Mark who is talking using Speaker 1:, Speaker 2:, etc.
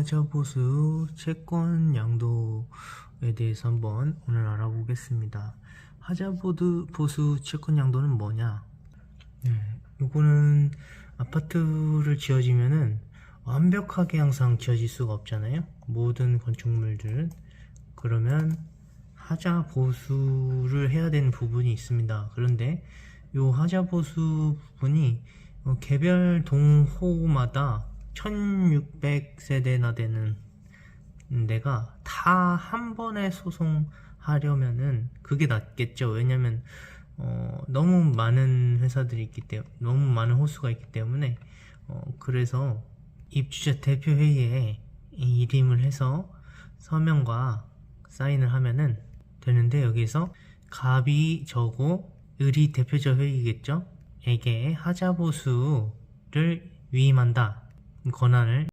Speaker 1: 하자보수 채권 양도에 대해서 한번 오늘 알아보겠습니다. 하자보드 보수 채권 양도는 뭐냐? 네, 요거는 아파트를 지어지면은 완벽하게 항상 지어질 수가 없잖아요. 모든 건축물들은 그러면 하자 보수를 해야 되는 부분이 있습니다. 그런데 요 하자 보수 부분이 어, 개별 동호마다 1600세대나 되는 데가 다 한 번에 소송하려면은 그게 낫겠죠. 왜냐면 어, 너무 많은 회사들이 있기 때문에 너무 많은 호수가 있기 때문에 어, 그래서 입주자 대표 회의에 이 이름을 해서 서명과 사인을 하면은 되는데 여기서 갑이 저고 을이 대표자 회의겠죠? 에게 하자보수를 위임한다 권한을